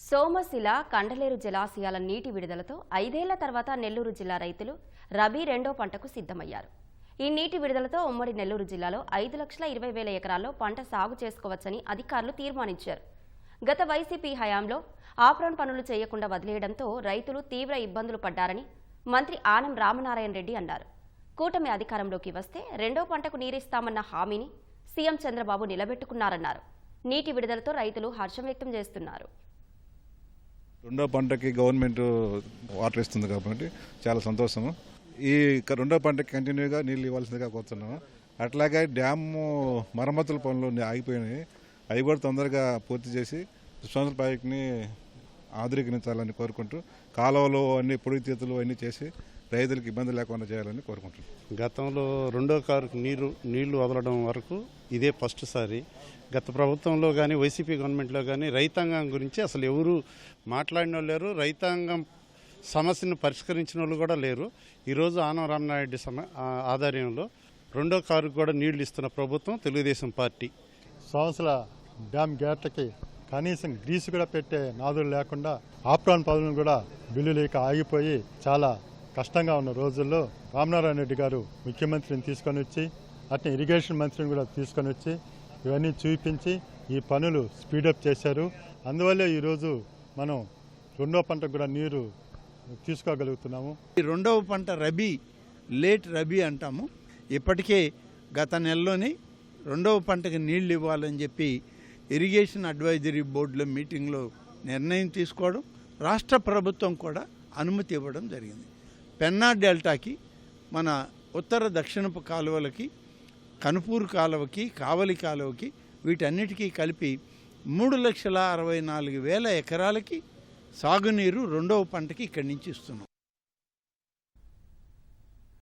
సోమశిల కండలేరు జలాశయాల నీటి విడుదలతో ఐదేళ్ళ తర్వాత నెల్లూరు జిల్లా రైతులు రబీ రెండో పంటకు సిద్ధమయ్యారు. ఈ నీటి విడుదలతో ఉమ్మడి నెల్లూరు జిల్లాలో ఐదు లక్షల ఇరవై వేల ఎకరాల్లో పంట సాగు చేసుకోవచ్చని అధికారులు తీర్మానించారు. గత వైసీపీ హయాంలో ఆప్రాన్ పనులు చేయకుండా వదిలేయడంతో రైతులు తీవ్ర ఇబ్బందులు పడ్డారని మంత్రి ఆనం రామనారాయణ రెడ్డి అన్నారు. కూటమి అధికారంలోకి వస్తే రెండో పంటకు నీరిస్తామన్న హామీని సీఎం చంద్రబాబు నిలబెట్టుకున్నారన్నారు. నీటి విడుదలతో రైతులు హర్షం వ్యక్తం చేస్తున్నారు. రెండో పంటకి గవర్నమెంట్ వాటర్ ఇస్తుంది కాబట్టి చాలా సంతోషము. ఈ రెండో పంటకి కంటిన్యూగా నీళ్ళు ఇవ్వాల్సిందిగా కోరుతున్నాము. అట్లాగే డ్యామ్ మరమ్మతుల పనులు ఆగిపోయినాయి. అవి కూడా తొందరగా పూర్తి చేసి పుష్పాంజలి ప్రాజెక్ట్ని ఆధునీకరించాలని కోరుకుంటూ కాలువలు అన్ని పొడి తీతలు అన్నీ చేసి రైతులకు ఇబ్బంది లేకుండా చేయాలని కోరుకుంటున్నాం. గతంలో రెండో కారుకు నీరు నీళ్ళు వదలడం వరకు ఇదే ఫస్ట్ సారి. గత ప్రభుత్వంలో కానీ వైసీపీ గవర్నమెంట్లో కానీ రైతాంగం గురించి అసలు ఎవరు మాట్లాడిన లేరు. రైతాంగం సమస్యను పరిష్కరించిన వాళ్ళు కూడా లేరు. ఈరోజు ఆనం రామనాయుడు సమ ఆ, ఆధ్వర్యంలో రెండో కారుకు కూడా నీళ్ళు ఇస్తున్న ప్రభుత్వం తెలుగుదేశం పార్టీ. సంవత్సర డ్యామ్ గేట్లకి కనీసం గ్రీసు కూడా పెట్టే నాదులు లేకుండా ఆప్రాన్ పనులు కూడా బిల్లు లేక ఆగిపోయి చాలా కష్టంగా ఉన్న రోజుల్లో రామనారాయణ రెడ్డి గారు ముఖ్యమంత్రిని తీసుకొని వచ్చి అట్నే ఇరిగేషన్ మంత్రిని కూడా తీసుకొని వచ్చి ఇవన్నీ చూపించి ఈ పనులు స్పీడప్ చేశారు. అందువల్లే ఈరోజు మనం రెండో పంటకు కూడా నీరు తీసుకోగలుగుతున్నాము. ఈ రెండవ పంట రబీ లేట్ రబీ అంటాము. ఇప్పటికే గత నెలలోనే రెండవ పంటకి నీళ్ళు ఇవ్వాలని చెప్పి ఇరిగేషన్ అడ్వైజరీ బోర్డులో మీటింగ్లో నిర్ణయం తీసుకోవడం రాష్ట్ర ప్రభుత్వం కూడా అనుమతి ఇవ్వడం జరిగింది. పెన్నా డెల్టాకి మన ఉత్తర దక్షిణపు కాలువలకి కనుపూరు కాలువకి కావలి కాలువకి వీటన్నిటికీ కలిపి మూడు లక్షల అరవై నాలుగు వేల ఎకరాలకి సాగునీరు రెండవ పంటకి ఇక్కడి నుంచి ఇస్తున్నాం.